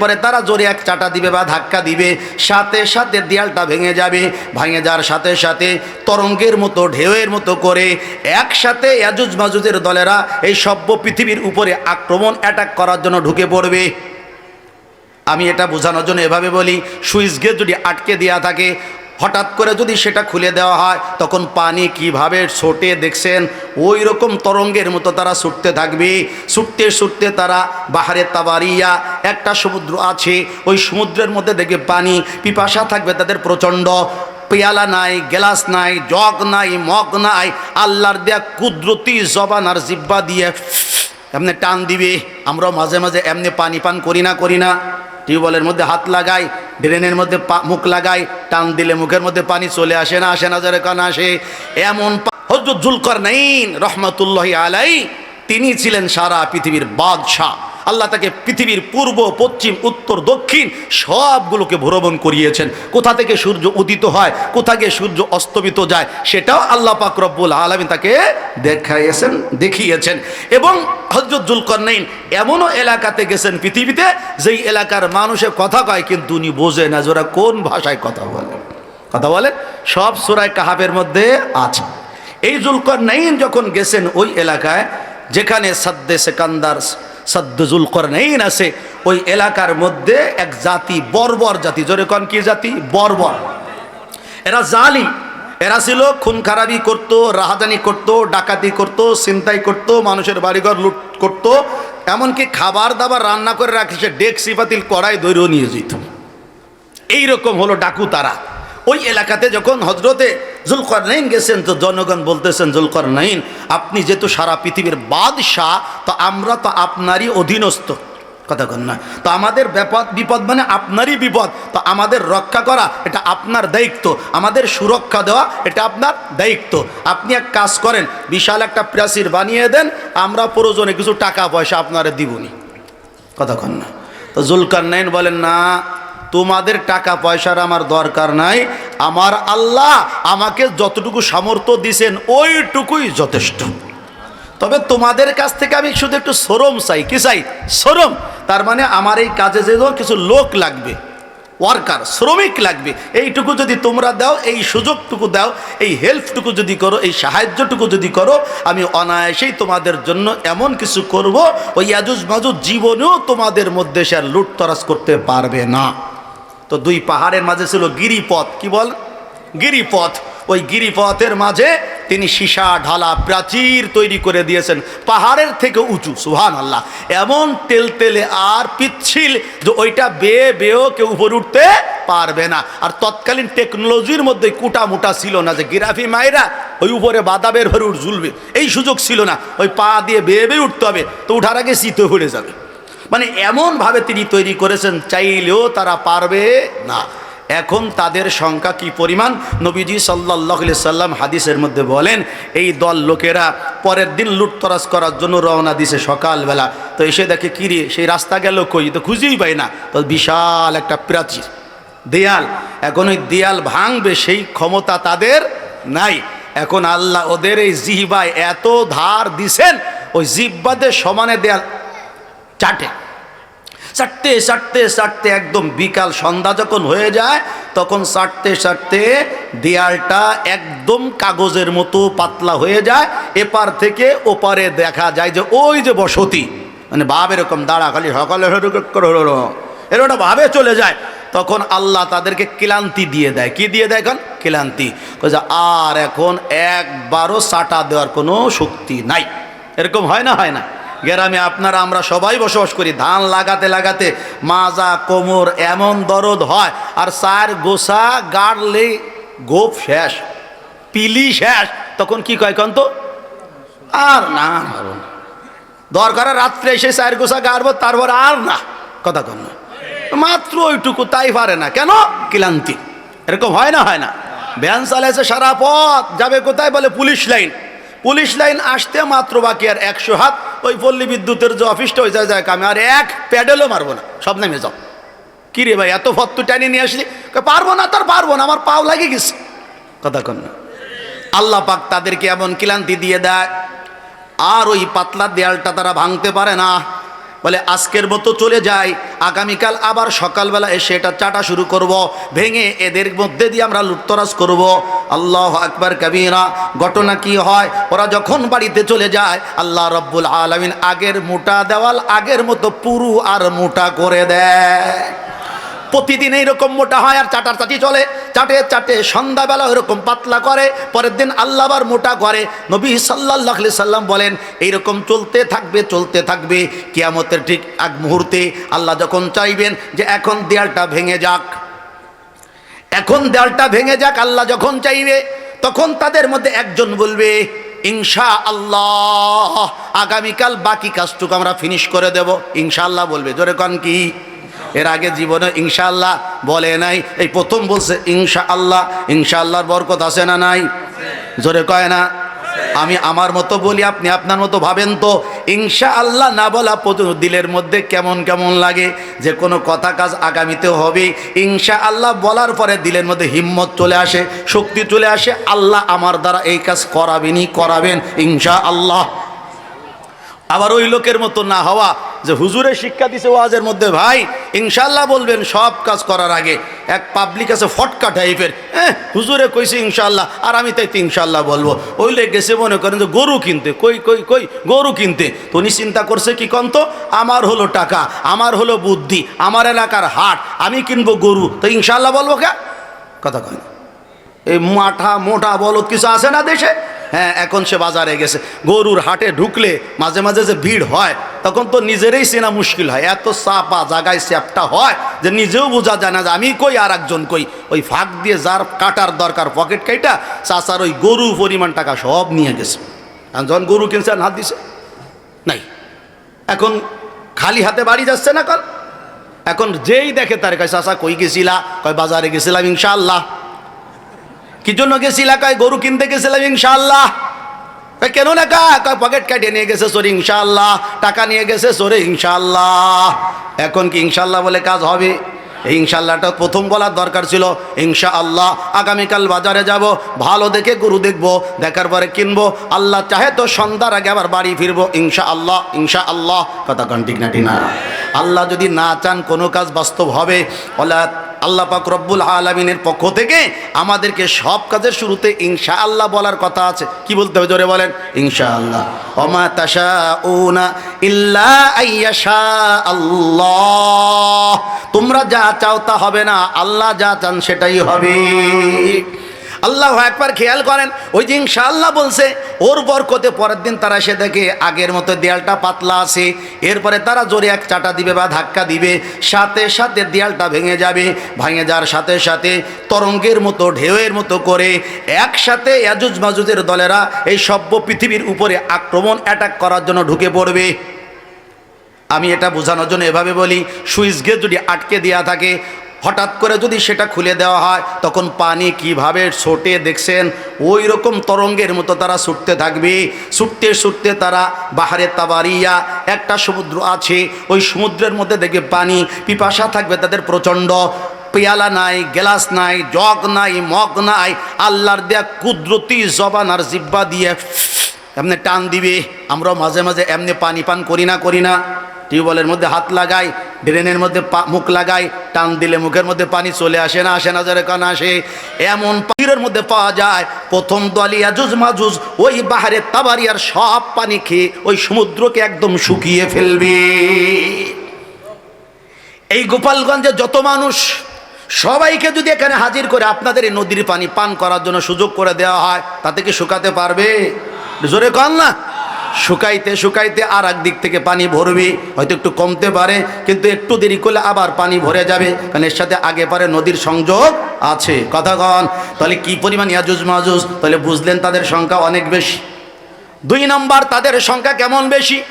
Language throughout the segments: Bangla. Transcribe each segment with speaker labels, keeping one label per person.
Speaker 1: পরে তারা জোরে এক চাটা দিবে বা ধাক্কা দিবে, সাথে সাথে দেয়ালটা ভেঙে যাবে, ভাঙে যাওয়ার সাথে সাথে তরঙ্গের মতো, ঢেউয়ের মতো করে একসাথে এজুজ মাজুজের দলেরা এই সভ্য পৃথিবীর উপরে আক্রমণ অ্যাটাক করার জন্য ঢুকে পড়বে। আমি এটা বোঝানোর জন্য এভাবে বলি, সুইচ গেট যদি আটকে দেওয়া থাকে হঠাৎ করে যদি সেটা খুলে দেওয়া হয়, তখন পানি কীভাবে ছোটে দেখছেন? ওই রকম তরঙ্গের মতো তারা ছুটতে থাকবে। ছুটতে ছুটতে তারা বাহারে তাবারিয়া একটা সমুদ্র আছে, ওই সমুদ্রের মধ্যে দেখবে পানি, পিপাসা থাকবে তাদের প্রচণ্ড। পেয়ালা নাই, গ্লাস নাই, জগ নাই, মগ নাই, আল্লাহর দেয়া কুদরতি জবান আর জিব্বা দিয়ে এমনি টান দিবে। আমরাও মাঝে মাঝে এমনি পানি পান করি না করি না। টিউবওয়েলের মধ্যে হাত লাগাই, ড্রেনের মধ্যে মুখ লাগাই, টান দিলে মুখের মধ্যে পানি চলে আসে না আসে না যারে আসে। এমন হজরত জুলকর নাইন রহমতুল্লাহ আলাই তিনি ছিলেন সারা পৃথিবীর বাদশাহ। আল্লাহ তাকে পৃথিবীর পূর্ব, পশ্চিম, উত্তর, দক্ষিণ সবগুলোকে ভ্রমণ করিয়েছেন। কোথা থেকে সূর্য উদিত হয়, কোথা গিয়ে সূর্য অস্তমিত যায়, সেটাও আল্লাহ পাক রব্বুল আলমী তাকে দেখাইয়েছেন, দেখিয়েছেন। এবং হজরত জুলকরনাইন এমনও এলাকাতে গেছেন পৃথিবীতে, যেই এলাকার মানুষে কথা কয়, কিন্তু উনি বোঝে না যে কোন ভাষায় কথা বলে। কথা বলেন, সব সুরায় কাহাবের মধ্যে আছে। এই জুলকরনাইন যখন গেছেন ওই এলাকায়, যেখানে সাদ্দে সেকান্দার সাদ্দে জুলকরনাইন আছে, ওই এলাকার মধ্যে এক জাতি, বর্বর জাতি। জোরে কন কি জাতি? বর্বর। এরা জালিম। এরা ছিল খুন খারাপি করতো, রাহাদানি করতো, ডাকাতি করতো, ছিনতাই করতো, মানুষের বাড়িঘর লুট করতো, এমনকি খাবার দাবার রান্না করে রাখে, সে ডেকসি পাতিল কড়াই দৈর্য নিয়ে যেত। এইরকম হলো ডাকু তারা। ওই এলাকাতে যখন হজরতে জুলকরনাইন গেছেন তো জনগণ বলতেছেন, জুলকরনাইন, আপনি যেহেতু সারা পৃথিবীর বাদশাহ, তো আমরা তো আপনারই অধীনস্থ। কথা কন না। তো আমাদের ব্যাপদ বিপদ মানে আপনারই বিপদ। তো আমাদের রক্ষা করা, এটা আপনার দায়িত্ব। আমাদের সুরক্ষা দেওয়া, এটা আপনার দায়িত্ব। আপনি এক কাজ করেন, বিশাল একটা প্রাচীর বানিয়ে দেন, আমরা প্রয়োজনে কিছু টাকা পয়সা আপনারা দিবনি। কথা কন না। তো জুলকার নাইন বলেন, না তোমাদের টাকা পয়সার আমার দরকার নাই, আমার আল্লাহ আমাকে যতটুকু সামর্থ্য দিছেন ওইটুকুই যথেষ্ট। তবে তোমাদের কাছ থেকে আমি শুধু একটু সরম চাই, কি চাই? সরম তার মানে আমার এই কাজে যে কিছু লোক লাগবে ওয়ার্কার শ্রমিক লাগবে। এইটুকু যদি তোমরা দাও, এই সুযোগটুকু দাও, এই হেল্পটুকু যদি করো, এই সাহায্যটুকু যদি করো, আমি অনায়াসেই তোমাদের জন্য এমন কিছু করব, ওই ইয়াজুজ মাজুজ জীবনেও তোমাদের মধ্যে সে আর লুটতরাজ করতে পারবে না। তো দুই পাহাড়ের মাঝে ছিল গিরিপথ, কি বল? গিরিপথ। ওই গিরিপথের মাঝে তিনি সীসা, ঢালা, প্রাচীর তৈরি করে দিয়েছেন, পাহাড়ের থেকে উঁচু সুহান আল্লাহ এমন তেল তেলে আর পিচ্ছিল যে ওইটা বেয়ে বেয়েও কেউ উপরে উঠতে পারবে না। আর তৎকালীন টেকনোলজির মধ্যে কুটা মুটা ছিল না যে গিরাফি মায়েরা ওই উপরে বাদাবের ভরে উঠ, ঝুলবে। এই সুযোগ ছিল না। ওই পা দিয়ে বেয়ে বেয়ে উঠতে হবে, তো উঠার আগে শীতে পড়ে যাবে। মানে এমনভাবে তিনি তৈরি করেছেন, চাইলেও তারা পারবে না। এখন তাদের সংখ্যা কি পরিমাণ? নবীজি সাল্লাহ সাল্লাম হাদিসের মধ্যে বলেন, এই দল লোকেরা পরের দিন লুটতরাজ করার জন্য রওনা দিছে সকালবেলা। তো এসে দেখে কিরে সেই রাস্তা গেল কই? তো খুঁজেই পাই না। তো বিশাল একটা প্রাচীর, দেয়াল। এখন ওই দেয়াল ভাঙবে, সেই ক্ষমতা তাদের নাই। এখন আল্লাহ ওদের এই জিহবায় এত ধার দিছেন, ওই জিব্বাদের সমানে দেয়াল চাটে। চাটতে চাটতে চাটতে একদম বিকাল সন্ধ্যা যখন হয়ে যায়, তখন চাটতে চাটতে দেয়ালটা একদম কাগজের মতো পাতলা হয়ে যায়। এপার থেকে ওপারে দেখা যায় যে ওই যে বসতি মানে ভাব এরকম, দাঁড়া খালি সকালে এরকম ভাবে চলে যায়। তখন আল্লাহ তাদেরকে ক্লান্তি দিয়ে দেয়। কি দিয়ে দেয় এখন? ক্লান্তি। আর এখন একবারও চাটা দেওয়ার কোনো শক্তি নাই। এরকম হয় না হয় না? গ্রামে আপনারা, আমরা সবাই বসবাস করি। ধান লাগাতে লাগাতে মাজা, কোমর এমন দরদ হয়, আর চার গোসা, গাড়লে গোপ শেষ, পিলি শেষ। তখন কি কয় কন তো আর না দরকার রাত্রে এসে চার গোসা, গাড়বো, তারপর আর না। কথা কন মাত্র ওইটুকু, তাই পারে না। কেন? ক্লান্তি। এরকম হয় না হয় না। ভ্যান চালাইছে সারা পথ, যাবে কোথায় বলে পুলিশ লাইন। পুলিশ লাইন আসতে মাত্র বাকি আর একশো হাত। ওই পল্লী বিদ্যুতের যে অফিসটা, ওই যায় আমি আর এক প্যাডেলও মারবো না। সব নামে যাও। কী রে ভাই, এত ফত্তু টানি নিয়ে আসলি? পারব না তার পারব না, আমার পাও লাগে গেছে। কথা কন আল্লাহ পাক তাদেরকে এমন ক্লান্তি দিয়ে দেয়, আর ওই পাতলা দেয়ালটা তারা ভাঙতে পারে না। বলে, আজকের মতো চলে যায় আগামীকাল আবার সকালবেলা এসে এটা চাটা শুরু করব, ভেঙে এদের মধ্যে দিয়ে আমরা লুটতরাজ করব। আল্লাহ আকবর কাবিরা, ঘটনা কি হয়? ওরা যখন বাড়িতে চলে যায়, আল্লাহ রব্বুল আলমিন আগের মোটা দেওয়াল আগের মতো পুরু আর মোটা করে দেয়। প্রতিদিন এইরকম মোটা হয় আর চাটার চাটি চলে। চাটে চাটে সন্ধ্যাবেলা এরকম পাতলা করে, পরের দিন আল্লাহ আবার মোটা করে। নবী সাল্লাহ সাল্লাম বলেন, এইরকম চলতে থাকবে চলতে থাকবে। কিয়ামতের ঠিক এক মুহূর্তে আল্লাহ যখন চাইবেন যে এখন দেয়ালটা ভেঙে যাক, এখন দেয়ালটা ভেঙে যাক, আল্লাহ যখন চাইবে, তখন তাদের মধ্যে একজন বলবে ইনশা আল্লাহ আগামীকাল বাকি কাজটুকু আমরা ফিনিশ করে দেব। ইনশাআল্লাহ বলবে। জোরে কন কি? এর আগে জীবনে ইনশাআল্লাহ বলে নাই। এই প্রথম বলছে ইনশা আল্লাহ ইনশাআল্লাহর বরকত আছে না নাই? জোরে কয় না? আমি আমার মতো বলি, আপনি আপনার মতো ভাবেন তো। ইনশা আল্লাহ না বলা দিলের মধ্যে কেমন কেমন লাগে, যে কোনো কথা কাজ আগামীতে হবে। ইনশা আল্লাহ বলার পরে দিলের মধ্যে হিম্মত চলে আসে, শক্তি চলে আসে। আল্লাহ আমার দ্বারা এই কাজ করাবেনই করাবেন ইনশা আল্লাহ আবার ওই লোকের মতো না হওয়া যে হুজুরে শিক্ষা দিছে ওয়াজের মধ্যে, ভাই ইনশাল্লাহ বলবেন, সব কাজ করার আগে এক পাবলিক আছে ফটকা টাইপের হ্যাঁ হুজুরে কইছে ইনশাল্লাহ আর আমি তাই তো ইনশাল্লাহ বলব। ওই লোক গেছে মনে করেন যে গরু কিনতে, কই কই কই, গরু কিনতে? তো উনি চিন্তা করছে কি কন্ত? আমার হলো টাকা, আমার হলো বুদ্ধি, আমার এলাকার হাট, আমি কিনবো গরু। তো ইনশাল্লাহ বলব কে? কথা কয়। এই মাঠা মোটা বলদ কিছু আছে না দেশে? হ্যাঁ এখন সে বাজারে গেছে। গরুর হাটে ঢুকলে মাঝে মাঝে যে ভিড় হয়, তখন তো নিজেরই চেনা মুশকিল হয়। এত চাপা জায়গায় চ্যাপটা হয় যে নিজেও বোঝা যায় না যে আমি কই আর একজন কই। ওই ফাঁক দিয়ে যার কাটার দরকার পকেট কাইটা, চাচার ওই গরু পরিমাণ টাকা সব নিয়ে গেছে। আর যখন গরু কিনছে হাত দিছে। নাই। এখন খালি হাতে বাড়ি যাচ্ছে না কল। এখন যেই দেখে তার কাছে চাচা, কই গেছিলা? কয়, বাজারে গেছিলাম ইনশাআল্লাহ। কি জন্য গেছিলা? কয়, গরু কিনতে গেছিলাম ইনশাল্লাহ কেন না পকেট কাটিয়ে নিয়ে গেছে সরে ইনশাল্লাহ টাকা নিয়ে গেছে সরে ইনশাআল্লাহ। এখন কি ইনশাল্লাহ বলে কাজ হবে? এই ইনশাআল্লাহটা প্রথম বলার দরকার ছিল ইনশা আল্লাহ আগামীকাল বাজারে যাব, ভালো দেখে গরু দেখব, দেখার পরে কিনবো। আল্লাহ চাহে তো সন্ধ্যার আগে আবার বাড়ি ফিরবো ইনশা আল্লাহ ইনশা আল্লাহ কথা কন ঠিক না। আল্লাহ যদি না চান কোনো কাজ বাস্তব হবে, ওলা আল্লাহ পাক রব্বুল আলমিনের পক্ষ থেকে আমাদেরকে সব কাজের শুরুতে ইনশা আল্লাহ বলার কথা আছে। কি বলতে হবে জোরে বলেন? ইনশা আল্লাহ অমা তাশা উনা ইল্লা আইয়াশা আল্লাহ তোমরা যা চাও তা হবে না, আল্লাহ যা চান সেটাই হবে। আল্লাহ একবার খেয়াল করেন, ওই যে ইনশাআল্লাহ বলছে, ওর বরকতে পরের দিন তারা সে দেখে আগের মতো দেয়ালটা পাতলা আছে, এরপরে তারা জোরে এক চাটা দিবে বা ধাক্কা দিবে, সাথে সাথে দেয়ালটা ভেঙে যাবে, ভেঙে যাওয়ার সাথে সাথে তরঙ্গের মতো, ঢেউয়ের মতো করে একসাথে ইয়াজুজ মাজুজের দলেরা এই সভ্য পৃথিবীর উপরে আক্রমণ অ্যাটাক করার জন্য ঢুকে পড়বে। আমি এটা বোঝানোর জন্য এভাবে বলি, সুইচ গেট যদি আটকে দেওয়া থাকে হঠাৎ করে যদি সেটা খুলে দেওয়া হয়, তখন পানি কীভাবে ছোটে দেখছেন? ওই রকম তরঙ্গের মতো তারা ছুটতে থাকবে। ছুটতে ছুটতে তারা বাহারে তাবারিয়া, একটা সমুদ্র আছে, ওই সমুদ্রের মধ্যে দেখবে পানি, পিপাসা থাকবে তাদের প্রচণ্ড। পেয়ালা নাই, গ্লাস নাই, জগ নাই, মগ নাই, আল্লাহর দেয়া কুদরতি জবান আর জিব্বা দিয়ে এমনি টান দিবে। আমরা মাঝে মাঝে এমনি পানি পান করি না করি না। টিউবওয়েলের মধ্যে হাত লাগাই, ড্রেনের মধ্যে মুখ লাগাই, টান দিলে মুখের মধ্যে পানি চলে আসে না আসে না যারে কান আসে। এমন পাখিরের মধ্যে পাওয়া যায়, প্রথম দলি আজুজ মাজুজ, ওই বাহারে তাবারিয়ার সব পানি খেয়ে ওই সমুদ্রকে একদম শুকিয়ে ফেলবে। এই গোপালগঞ্জে যত মানুষ, সবাইকে যদি এখানে হাজির করে আপনাদের এই নদীর পানি পান করার জন্য সুযোগ করে দেওয়া হয়, তাতে কি শুকাতে পারবে? জোরে কন না। শুকাইতে শুকাইতে আর দিক থেকে পানি ভরবে। হয়তো একটু কমতে পারে, কিন্তু একটু দেরি করলে আবার পানি ভরে যাবে। কারণ এর সাথে আগে পারে নদীর সংযোগ আছে। কথা কন। তাহলে কি পরিমাণ ইয়াজুজ মাজুজ? তাহলে বুঝলেন তাদের সংখ্যা অনেক বেশি। দুই নম্বর, তাদের সংখ্যা কেমন বেশি?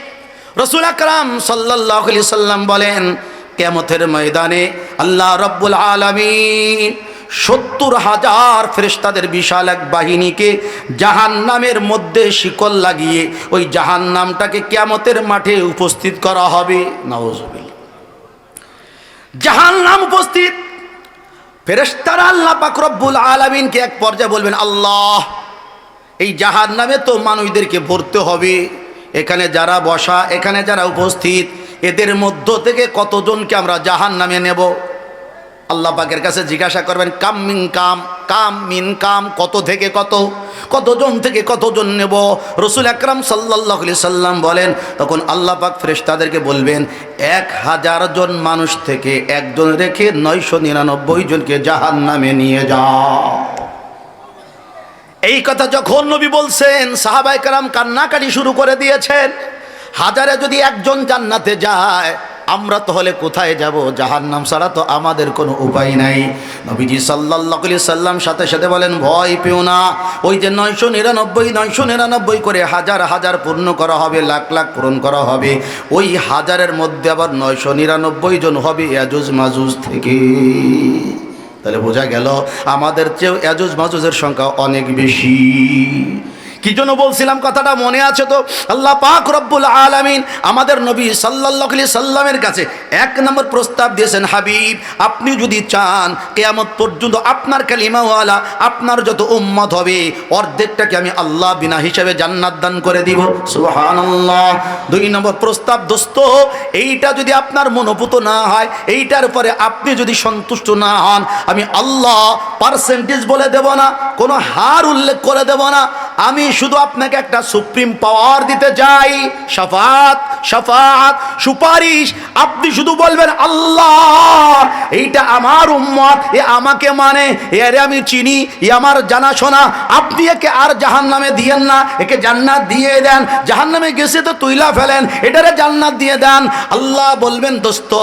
Speaker 1: রসুল আকরাম সাল্লাহ সাল্লাম বলেন কেমথের ময়দানে আল্লাহ রব্বুল আলমিন সত্তর হাজার ফেরেশতাদের বিশাল এক বাহিনীকে জাহান নামের মধ্যে শিকল লাগিয়ে ওই জাহান নামটাকে কেমতের মাঠে উপস্থিত করা হবে। নওয়াজবিল জাহান নাম উপস্থিত। ফেরেশতারা আল্লাহ পাক রব্বুল আলমিনকে এক পর্যায়ে বলবেন, আল্লাহ, এই জাহান নামে তো মানুষদেরকে ভরতে হবে। এখানে যারা বসা, এখানে যারা উপস্থিত, এদের মধ্য থেকে কতজনকে আমরা জাহান নামে নেব? আল্লাহ পাকের কাছে জিজ্ঞাসা করবেন, কাম মিন কাম কাম মিন কাম, কত থেকে কত? কতজন থেকে কতজন নেব? রসুল আকরাম সাল্লাহ সাল্লাম বলেন, তখন আল্লাহ পাক ফ্রেশতাদেরকে বলবেন, এক হাজার জন মানুষ থেকে একজন রেখে নয়শো নিরানব্বই জনকে জাহান নামে নিয়ে যাও। এই কথা যখন নবী বলছেন সাহাবাই কারাম কান্নাকাটি শুরু করে দিয়েছেন, হাজারে যদি একজন জান্নাতে যায় আমরা তাহলে কোথায় যাব? জাহান নাম ছাড়া তো আমাদের কোনো উপায় নাই। নবীজি সাল্লাহ সাল্লাম সাথে সাথে বলেন, ভয় পেও না। ওই যে নয়শো নিরানব্বই নয়শো নিরানব্বই করে হাজার হাজার পূর্ণ করা হবে, লাখ লাখ পূরণ করা হবে। ওই হাজারের মধ্যে আবার নয়শো নিরানব্বই জন হবে এজুজ মাজুজ থেকে। তাহলে বোঝা গেল, আমাদের চেয়েও এজুজ মাজুজের সংখ্যা অনেক বেশি। কি জন্য বলছিলাম কথাটা মনে আছে তো? আল্লাহ পাক রব্বুল আলামিন আমাদের নবী সাল্লাল্লাহু আলাইহি সাল্লামের কাছে এক নম্বর প্রস্তাব দিয়েছেন, হাবিব, আপনি যদি চান কেয়ামত পর্যন্ত আপনার কালিমাওয়ালা, আপনার যত উম্মত হবে অর্ধেকটাকে আমি আল্লাহ বিনা হিসাবে জান্নাত দান করে দিব? সুবহানাল্লাহ। দুই নম্বর প্রস্তাব, দোস্ত, এইটা যদি আপনার মনোভূত না হয়, এইটার পরে আপনি যদি সন্তুষ্ট না হন, আমি আল্লাহ পার্সেন্টেজ বলে দেব না, কোনো হার উল্লেখ করে দেব না। আমি শুধু আপনাকে একটা সুপ্রিম পাওয়ার দিতে চাই। সাফাত সাফাত সুপারিশ। আপনি শুধু বলবেন, আল্লাহ, এইটা আমার উম্মত, এ আমাকে মানে এর আমি চিনি, এ আমার জানাশোনা। আপনি একে আর জাহান নামে দিয়েন না, একে জান্নাত দিয়ে দেন। জাহান নামে গেছে তো তুইলা ফেলেন, এটারে জান্নাত দিয়ে দেন। আল্লাহ বলবেন, দোস্ত,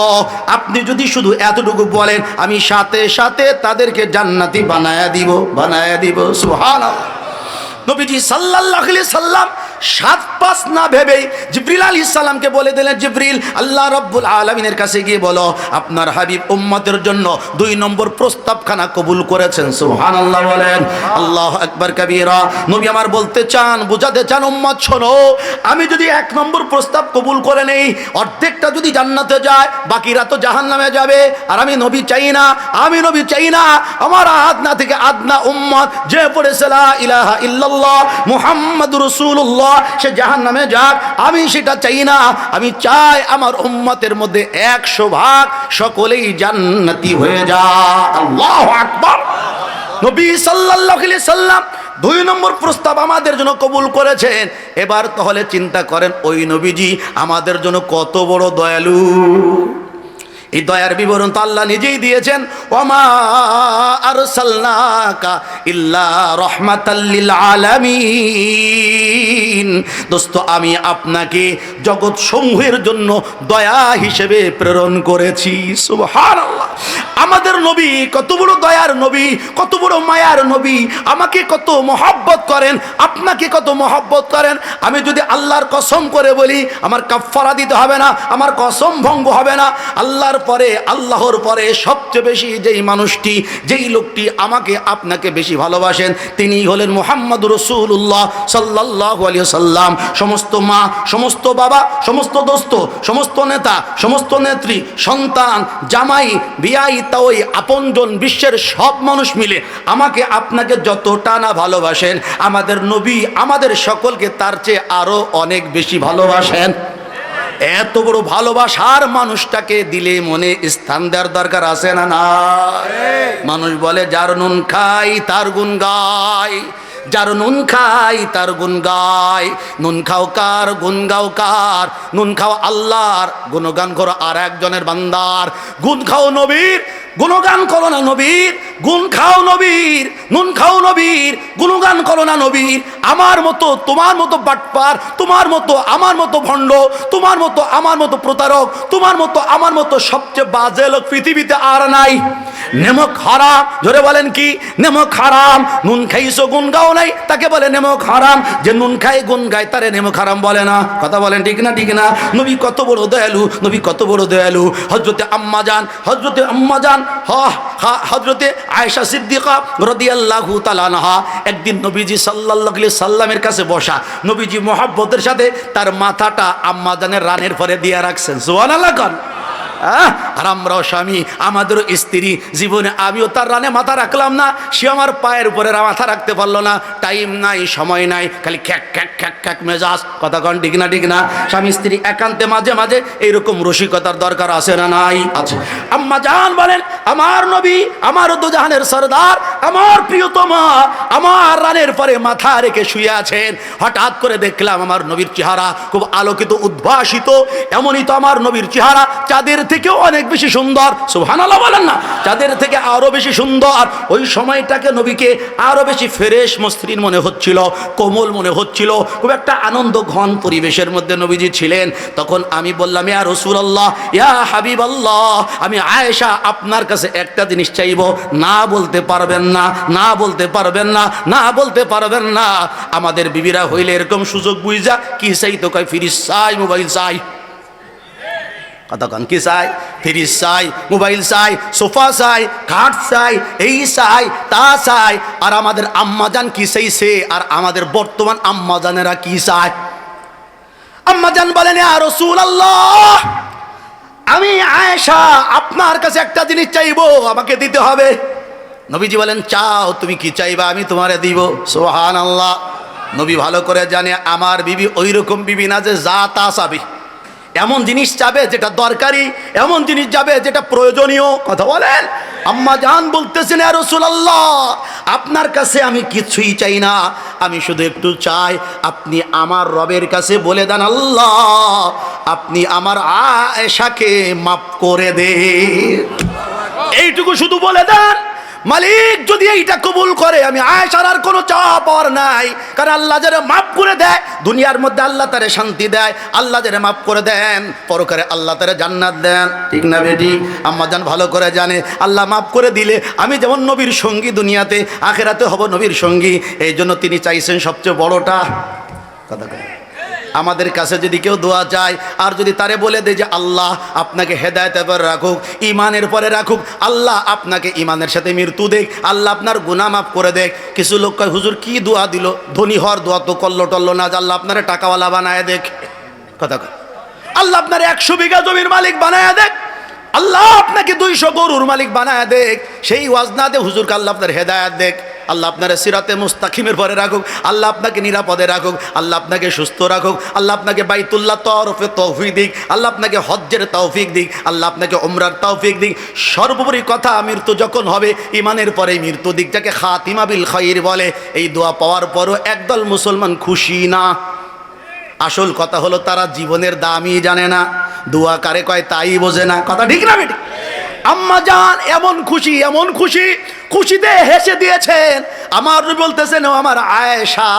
Speaker 1: আপনি যদি শুধু এতটুকু বলেন, আমি সাথে সাথে তাদেরকে জান্নাতি বানায়া দিব বানায়া দিব। সুবহানাল্লাহ। নবীজি আলাইহি সাল্লাম সাত পাঁচ না ভেবেই জিব্রিল আলী সাল্লামকে বলে দিলেন, জিব্রিল, আল্লাহ রব্বুল আলমিনের কাছে গিয়ে বলো, আপনার হাবিব উম্মতের জন্য দুই নম্বর প্রস্তাবখানা কবুল করেছেন। সুবহানাল্লাহ বলেন, আল্লাহ একবার কবিরা, নবী আমার বলতে চান, বুঝাতে চান, উম্মত, শোনো, আমি যদি এক নম্বর প্রস্তাব কবুল করে নেই, অর্ধেকটা যদি জান্নাতে যায়, বাকিরা তো জাহান্নামে যাবে। আর আমি নবী চাই না, আমি নবী চাই না, আমার আদনা থেকে আদনা উম্মত, যে পড়েছে ইলাহা ইল্লাল্লাহ মুহাম্মাদুর রাসূলুল্লাহ, সে জাহান্নামে যাক, আমি সেটা চাই না। আমি চাই আমার উম্মতের মধ্যে একশো ভাগ সকলেই জান্নাতি হয়ে যা আল্লাহু আকবার। নবী সাল্লাল্লাহু আলাইহি সাল্লাম দুই নম্বর প্রস্তাব আমাদের জন্য কবুল করেছেন। এবার তাহলে চিন্তা করেন, ওই নবীজি আমাদের জন্য কত বড় দয়ালু। এই দয়ার বিবরণ তো আল্লাহ নিজেই দিয়েছেন। ওমা আর ইল্লা রহমাতাল্লিল আলামিন। দোস্ত, আমি আপনাকে জগৎ সমূহের জন্য দয়া হিসেবে প্রেরণ করেছি। সুবহানাল্লাহ। আমাদের নবী কত বড় দয়ার নবী, কত বড় মায়ার নবী। আমাকে কত মহব্বত করেন, আপনাকে কত মহব্বত করেন। আমি যদি আল্লাহর কসম করে বলি, আমার কাফফারা দিতে হবে না, আমার কসম ভঙ্গ হবে না। আল্লাহর পরে আল্লাহর পরে সবচেয়ে বেশি যেই মানুষটি, যেই লোকটি আমাকে, আপনাকে বেশি ভালোবাসেন তিনি হলেন মোহাম্মদ রসুল্লাহ সাল্লাহ আলিয়া সাল্লাম সমস্ত মা, সমস্ত বাবা, সমস্ত দোস্ত, সমস্ত নেতা, সমস্ত নেত্রী, সন্তান, জামাই, বিয়াই, তাওই, আপনজন, বিশ্বের সব মানুষ মিলে আমাকে, আপনাকে যতটা না ভালোবাসেন, আমাদের নবী, আমাদের সকলকে তার চেয়ে আরও অনেক বেশি ভালোবাসেন। এত বড় ভালোবাসার মানুষটাকে দিলে মনে স্থান দেওয়ার দরকার আছে না না? মানুষ বলে, যার নুন খাই, তার গুণ গাই। যার নুন খাই, তার গুণ গাই। নুন খাও কার, গুণ গাও কার। নুন খাও আল্লাহর। গুণগান করো আর একজনের বান্দার। গুণ খাও নবীর। গুণগান করো না নবীর, গুণ খাও নবীর, নুন খাও নবীর, গুণগান করো না নবীর। আমার মতো, তোমার মতো বাটপার, তোমার মতো, আমার মতো ভণ্ড, তোমার মতো, আমার মতো প্রতারক, তোমার মতো, আমার মতো সবচেয়ে বাজে লোক পৃথিবীতে আর নাই। নেমক হারাম ধরে বলেন কি? নেমক হারাম, নুন খাইছো, গুণ গাও নাই, তাকে বলে নেমক হারাম। যে নুন খাই গুণ গায়, তারে নেমক হারাম বলে না। কথা বলেন ঠিক না ঠিক না? নবী কত বড় দয়ালু, নবী কত বড় দয়ালু। হজরতে আম্মা যান হজরতে আম্মা যান হজরতে আয়েশা সিদ্দিকা রদিয়াল্লাহু তালানহা একদিন নবীজি সাল্লাহ সাল্লামের কাছে বসা, নবীজি মোহাব্বতের সাথে তার মাথাটা আম্মাদানের রানের পরে দিয়ে রাখছেন। সোয়ান আল্লাহ আর আমরাও স্বামী, আমাদেরও স্ত্রী, জীবনে আমিও তার রানে মাথা রাখলাম না, সে আমার পায়ের উপরে মাথা রাখতে পারল না, টাইম নাই, সময় নাই, খালি খ্যাক খ্যাক খ্যাক খ্যাক মেজাজ, কথা কন ঠিক না ঠিক না, স্বামী, স্ত্রী একান্তে মাঝে মাঝে এইরকম রসিকতার দরকার আছে না নাই? আছে আম্মা জাহান বলেন, আমার নবী, আমার দুজাহানের সর্দার, আমার প্রিয়তমা, আমার রানের পরে মাথা রেখে শুয়ে আছেন, হঠাৎ করে দেখলাম আমার নবীর চেহারা খুব আলোকিত, উদ্ভাসিত, এমনই তো আমার নবীর চেহারা, চাঁদের থেকেও অনেক বেশি সুন্দর। সুবহানাল্লাহ বলেন না। যাদের থেকে আরও বেশি সুন্দর, ওই সময়টাকে নবীকে আরও বেশি ফ্রেশ মসৃণ মনে হচ্ছিল, কোমল মনে হচ্ছিল। খুব একটা আনন্দ ঘন পরিবেশের মধ্যে নবীজি ছিলেন। তখন আমি বললাম, ইয়া রসুলাল্লাহ, ইয়া হাবিব আল্লাহ আমি আয়েশা, আপনার কাছে একটা জিনিস চাইব। না বলতে পারবেন না না বলতে পারবেন না না বলতে পারবেন না। আমাদের বিবিরা হইলে এরকম সুযোগ বুঝা, কি চাই তো কয়, ফিরিস চাই, মোবাইল চাই। কতক্ষণ কি চাই? ফ্রিজ চাই, মোবাইল চাই, সোফা চাই, খাট চাই, এই চাই, তা চাই। আর আমাদের আম্মাজান কি চাইছে? আর আমাদের বর্তমান আম্মাজানেরা কি চায়? আম্মাজান বলেন আর রসুল আল্লাহ আমি আয়েশা, আপনার কাছে একটা জিনিস চাইব, আমাকে দিতে হবে। নবীজি বলেন, চাও, তুমি কি চাইবা? আমি তোমারে দিব। সোহান আল্লাহ নবী ভালো করে জানে, আমার বিবি ওই রকম বিবি না যে যা তা চাবি। এমন জিনিস চাবে যেটা দরকারি, এমন জিনিস যাবে যেটা প্রয়োজনীয়। কথা বলেন? আম্মা জান বলতেছেন রসুলাল্লাহ, আপনার কাছে আমি কিছুই চাই না। আমি শুধু একটু চাই, আপনি আমার রবের কাছে বলে দেন, আল্লাহ, আপনি আমার আয়েশাকে মাফ করে দে। এইটুকু শুধু বলে দেন। মালিক যদি এইটা কবুল করে, আমি আয়েশার আর কোনো চাওয়া পাওয়ার নাই। কারণ আল্লাহ যারা মাফ করে দেয়, দুনিয়ার মধ্যে আল্লাহ তারে শান্তি দেয়, আল্লাহ যারা মাফ করে দেন পরকারে আল্লাহ তারে জান্নাত দেন। ঠিক না বেটি? আম্মা জান ভালো করে জানে, আল্লাহ মাফ করে দিলে আমি যেমন নবীর সঙ্গী দুনিয়াতে, আখেরাতে হব নবীর সঙ্গী এই জন্য তিনি চাইছেন সবচেয়ে বড়টা। কথা। আমাদের কাছে যদি কেউ দোয়া চায়, আর যদি তারে বলে দেয় যে, আল্লাহ, আপনাকে হেদায়তের পরে রাখুক ইমানের পরে রাখুক, আল্লাহ আপনাকে ইমানের সাথে মৃত্যু দেখ, আল্লাহ আপনার গুনাহ মাফ করে দেখ। কিছু লোক কয়, হুজুর, কি দোয়া দিল? ধনী হওয়ার দোয়া তো কল্লো টল্লো না আল্লাহ আপনার টাকাওয়ালা বানায় দেখ। কথা। আল্লাহ আপনার একশো বিঘা জমির মালিক বানায় দেখ। আল্লাহ, আপনাকে দুইশো গরুর মালিক বানায় দেখ। সেই ওয়াজ না দে হুজুরকে আল্লাহ আপনার হেদায়াত দেখ। আল্লাহ আপনার সিরাতে মুস্তাকিমের পরে রাখুক, আল্লাহ আপনাকে নিরাপদে রাখুক, আল্লাহ আপনাকে সুস্থ রাখুক, আল্লাহ আপনাকে বাইতুল্লাহ তরফে তৌফিক দিক, আল্লাহ আপনাকে হজ্জের তৌফিক দিক, আল্লাহ আপনাকে ওমরার তৌফিক দিক। সর্বোপরি কথা মৃত্যু যখন হবে ইমানের পরে মৃত্যু দিকটাকে খাতিমা বিল খৈর বলে। এই দোয়া পাওয়ার পরও একদল মুসলমান খুশি না। আসল কথা হলো, তারা জীবনের দামই জানে না। দোয়া কারে কয়, তাই বোঝে না। কথা ঠিক না বেটি? আম্মা জান, এমন খুশি এমন খুশি খুশিতে হেসে দিয়েছেন। আমার বলতেছেন, ও আমার আয়েশা,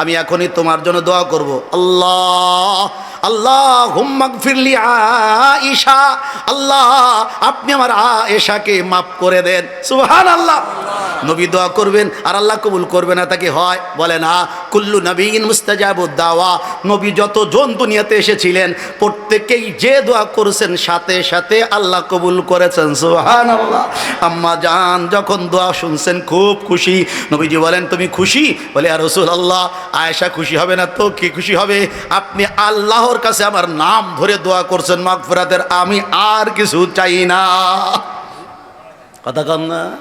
Speaker 1: আমি এখনই তোমার জন্য দোয়া করব। আল্লাহ আল্লাহ হুম্মাক ফিরলি আয়েশা, আল্লাহ, আপনি আমার আয়েশাকে মাফ করে দেন। সুবহান আল্লাহ নবী দোয়া করবেন, আর আল্লাহ কবুল করবে না তাকে হয়? বলে না। কুল্লু নবীন দাওয়া। নবী যত জন দুনিয়াতে এসেছিলেন প্রত্যেকেই যে দোয়া করেছেন, সাথে সাথে আল্লাহ কবুল করেছেন। সুহান আল্লাহ আম্মা জান, যখন দোয়া শুনছেন, খুব খুশি। নবীজি বলেন, তুমি খুশি? বলে আর রসুল আল্লাহ আয়েশা খুশি হবে না তো? কি খুশি হবে? আপনি আল্লাহর কাছে আমার নাম ধরে দোয়া করছেন মাগফিরাতের। আমি আর কিছু চাই না। কথা কন না?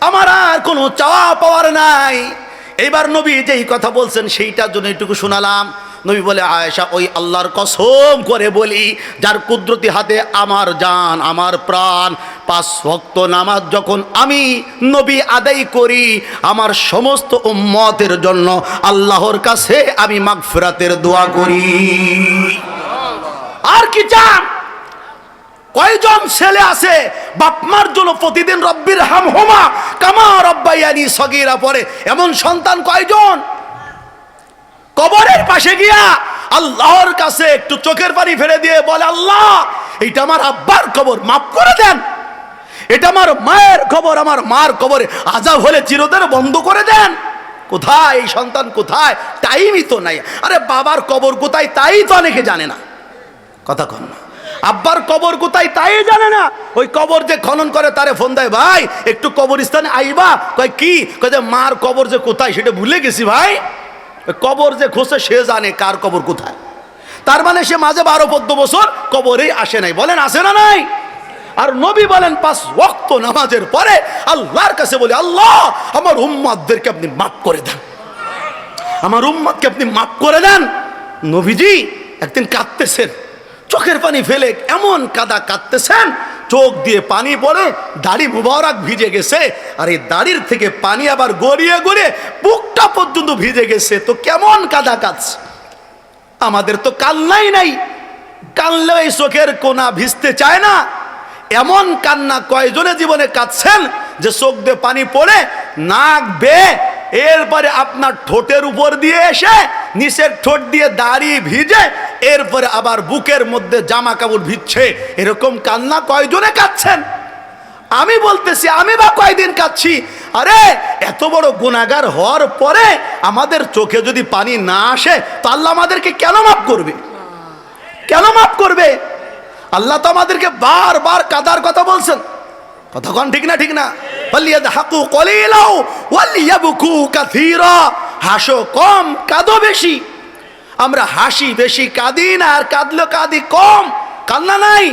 Speaker 1: আমার আর কোনো চাওয়া পাওয়ার নাই। এইবার নবী যেই কথা বলছেন, সেইটার জন্য একটুকু শোনালাম। নবী বলে, আয়েশা, ওই আল্লাহর কসম করে বলি, যার কুদরতি হাতে আমার জান, আমার প্রাণ, পাঁচ ভক্ত নামাজ যখন আমি নবী আদায় করি, আমার সমস্ত উম্মতের জন্য আল্লাহর কাছে আমি মাগফিরাতের দোয়া করি। আর কি চান? কয়জন ছেলে আছে? বাপমার জন্য প্রতিদিন রব্বির হাম হোমা কামা রব্বাইয়ানি সগিরা পরে এমন সন্তান কয়জন? কবরের পাশে গিয়া আল্লাহর কাছে একটু চোখের পানি ফেলে দিয়ে বলে, আল্লাহ এটা আমার আব্বার কবর, মাফ করে দেন। এটা আমার মায়ের খবর আমার মার কবরে আজাব হলে চিরদের বন্ধ করে দেন। কোথায় এই সন্তান? কোথায়? টাইমই তো নাই। আরে বাবার কবর কোথায়? তাই তো অনেকে জানে না। কথা কন না। আব্বার কবর কোথায় তাই জানে না। ওই কবর যে খনন করে, তারে ফোন দেয়, ভাই, একটু কবরস্থানে আইবা। কয়, কি? কয়, যে মার কবর যে কোথায়, সেটা ভুলে গেছি, ভাই। কবর যে খোঁজে সে জানে কার কবর কোথায়। তার মানে সে মাঝে বারো পদ্ম বছর কবরেই আসে নাই। বলেন, আসে না নাই? আর নবী বলেন, পাঁচ ওয়াক্ত নামাজের পরে আল্লাহর কাছে বলে, আল্লাহ, আমার উম্মাদদেরকে আপনি মাফ করে দেন। আমার উম্মাদকে আপনি মাফ করে দেন। নবীজি একদিন কাঁদতেছেন। চোখের পানি ফেলে এমন কাদা কাঁদতেছেন চোখ দিয়ে পানি পড়ে, দাড়ি মুবারক ভিজে গেছে, আর এই দাড়ির থেকে পানি আবার গড়িয়ে গড়িয়ে বুকটা পর্যন্ত ভিজে গেছে। তো কেমন কাদা কাঁদছে আমাদের তো কান্নাই নাই। কানলেও এই চোখের কোনা ভিজতে চায় না। এমন কান্না কয়জনে জীবনে কাঁদছেন যে চোখ দিয়ে পানি পড়ে, নাক বে এরপরে আপনার ঠোঁটের উপর দিয়ে এসে নিচের ঠোঁট দিয়ে দাড়ি ভিজে এরপরে আবার বুকের মধ্যে জামা কাপড় ভিজছে। এরকম কান্না কয়জনে কাঁদছেন? আমি বলতেছি, আমি বা কয়দিন কাচ্ছি আরে, এত বড় গুণাগার হওয়ার পরে আমাদের চোখে যদি পানি না আসে, তো আল্লাহ আমাদেরকে কেন মাফ করবে? কেন মাফ করবে? আল্লাহ তো আমাদেরকে বারবার কাদার কথা বলছেন। কথা কন ঠিক না ঠিক না? হাকু কলিলাও ওয়ালিয়াবুকু কাথীরা হাসো কম কাঁদো বেশি। আমরা হাসি বেশি কাঁদি না আর কাঁদলো কাঁদি কম। কান্না নাই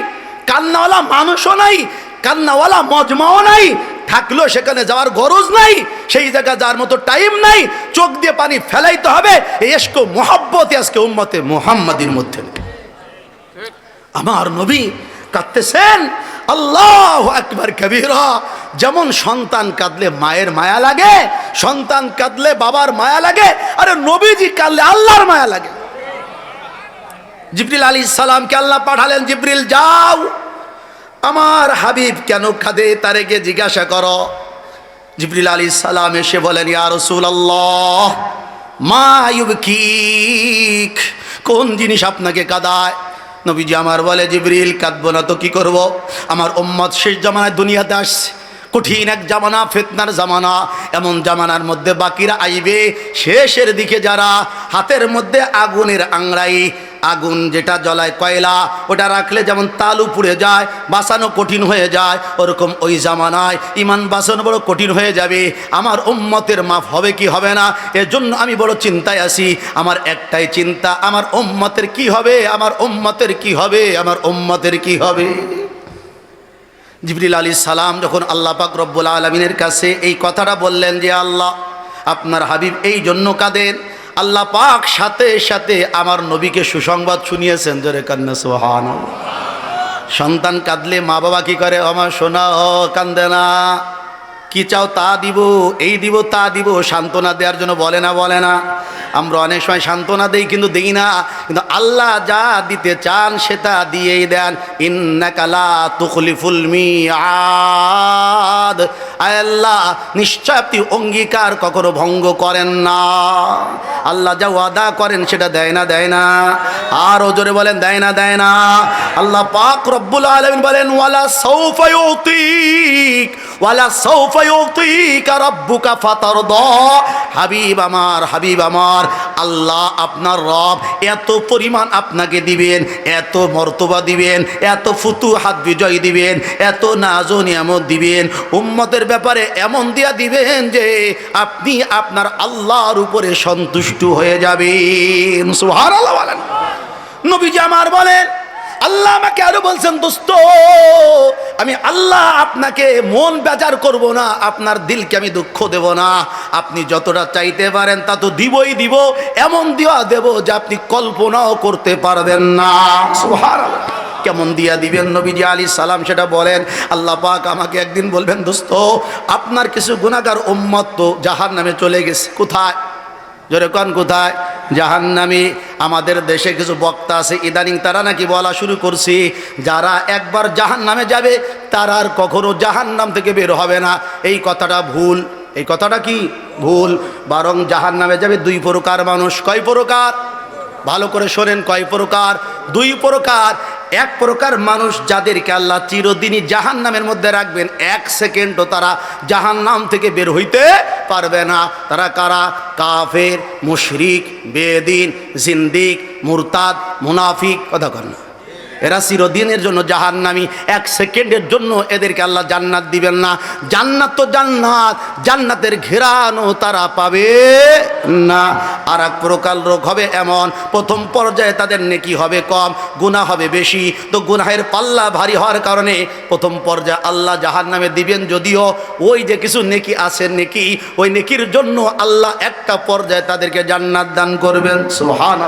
Speaker 1: কান্নাওয়ালা মানুষও নাই কান্নাওয়ালা মজমাও নাই। থাকলেও সেখানে যাওয়ার গরজ নাই সেই জায়গা যার মতো টাইম নাই। চোখ দিয়ে পানি ফেলাইতে হবে এসকো মোহাব্বত আজকে উম্মতে মোহাম্মদির মধ্যে। আমার নবী কাঁদতেছেন আল্লাহ একবার কবিরা যেমন সন্তান কাঁদলে মায়ের মায়া লাগে, সন্তান কাঁদলে বাবার মায়া লাগে, আরে নবীজি কাঁদলে আল্লাহর মায়া লাগে। জিবরিল আলী সালামকে আল্লাহ পাঠালেন, জিবরিল, যাও। আমার হাবিব কেন খাদে তারে জিজ্ঞাসা করো। জিবরিল আলী সালাম এসে বলেন, ইয়া রসুল আল্লাহ মা ইউবকিক, কোন জিনিস আপনাকে কাদায়? নবীজি আমার বলে, জিবরিল, কাঁদবো না তো কি করব? আমার উম্মত শেষ জামানায় দুনিয়াতে আসছে। কঠিন এক জামানা, ফেতনার জামানা। এমন জামানার মধ্যে বাকিরা আইবে। শেষের দিকে যারা হাতের মধ্যে আগুনের আংড়াই, আগুন যেটা জ্বলায় কয়লা, ওটা রাখলে যেমন তালু পুড়ে যায়, বাঁচানো কঠিন হয়ে যায়, ওরকম ওই জামানায় ইমান বাঁচানো বড় কঠিন হয়ে যাবে। আমার উম্মতের মাফ হবে কি হবে না? এর জন্য আমি বড় চিন্তায় আসি আমার একটাই চিন্তা, আমার উম্মতের কি হবে? আমার উম্মতের কি হবে? আমার উম্মতের কি হবে? জিবরিল আলী সালাম যখন আল্লাহ পাক রব্বুল আলমিনের কাছে এই কথাটা বললেন যে, আল্লাহ, আপনার হাবিব এই জন্য কাদের আল্লাহ পাক সাথে সাথে আমার নবীকে সুসংবাদ শুনিয়েছেন। জোরে কান্না সোহান সন্তান কাঁদলে মা বাবা কি করে? আমার সোনা কান্দে না। কি চাও তা দিব, এই দিব, তা দিব, সান্ত্বনা দেওয়ার জন্য বলে না বলে না। আমরা অনেক সময় সান্ত্বনা দেই, কিন্তু দিই না। কিন্তু আল্লাহ যা দিতে চান, সেটা দিয়েই দেন। ইন্নাকালা তুখলিফুল মিয়াদ। আয় আল্লাহ, নিশ্চয় আপনি অঙ্গীকার কখনো ভঙ্গ করেন না। আল্লাহ যা ওয়াদা করেন সেটা দেয় না দেয় না। আর জোরে বলেন, দেয় না দেয় না। আল্লাহ পাক রব্বুল আলমিন বলেন, ওয়ালা সৌফা ইউতিক, ওয়ালা সৌফা ইউতিকা রাব্বুকা ফাতারদা। হাবিব আমার হাবিব আমার, আল্লাহ আপনার রব এত পরিমাণ আপনাকে দিবেন, এত মর্তবা দিবেন, এত ফুতুহাত বিজয় দিবেন, এত নাজ নিয়ামত দিবেন, উম্মতের ব্যাপারে এমন দিয়া দিবেন যে আপনি আপনার আল্লাহর উপরে সন্তুষ্ট হয়ে যাবেন। সুবহানাল্লাহ বলেন। নবীজি আমার বলেন, আল্লাহ আমাকে আরও বলছেন, দোস্ত, আমি আল্লাহ আপনাকে মন বেজার করব না, আপনার দিলকে আমি দুঃখ দেব না। আপনি যতটা চাইতে পারেন তা তো দিবই দিব, এমন দেওয়া দেব যে আপনি কল্পনাও করতে পারবেন না। কেমন দিয়া দিবেন নবীজি আলী সালাম সেটা বলেন। আল্লাহ পাক আমাকে একদিন বলবেন, দোস্ত, আপনার কিছু গুণাগার উম্মত তো জাহার নামে চলে গেছে। কোথায়? জোরে কন, কোথায়? জাহান্নামি আমাদের দেশে কিছু বক্তা আছে, ইদানিং তারা নাকি বলা শুরু করছি, যারা একবার জাহান নামে যাবে, তারা আর কখনো জাহান্নাম থেকে বের হবে না। এই কথাটা ভুল। এই কথাটা কি? ভুল। বরং জাহান নামে যাবে দুই প্রকার মানুষ। কয় প্রকার? ভালো করে শোনেন, কয় প্রকার? দুই প্রকার। এক প্রকার মানুষ যাদেরকে আল্লাহ চিরদিনই জাহান নামের মধ্যে রাখবেন, এক সেকেন্ডও তারা জাহান নাম থেকে বের হইতে পারবে না। তারা কারা? কাফের, মুশরিক, বেদিন, জিন্দিক, মুরতাদ, মুনাফিক, কথা কর না। এরা চিরদিনের জন্য জাহান্নামি। এক সেকেন্ডের জন্য এদেরকে আল্লাহ জান্নাত দিবেন না। জান্নাত তো জান্নাত, জান্নাতের ঘেরানো তারা পাবে না। আর এক প্রকার রোগ হবে এমন, প্রথম পর্যায়ে তাদের নেকি হবে কম, গুনাহ হবে বেশি। তো গুনাহের পাল্লা ভারী হওয়ার কারণে প্রথম পর্যায়ে আল্লাহ জাহান নামে দিবেন যদিও ওই যে কিছু নেকি আছে নেকি, ওই নেকির জন্য আল্লাহ একটা পর্যায়ে তাদেরকে জান্নাত দান করবেন। সুহান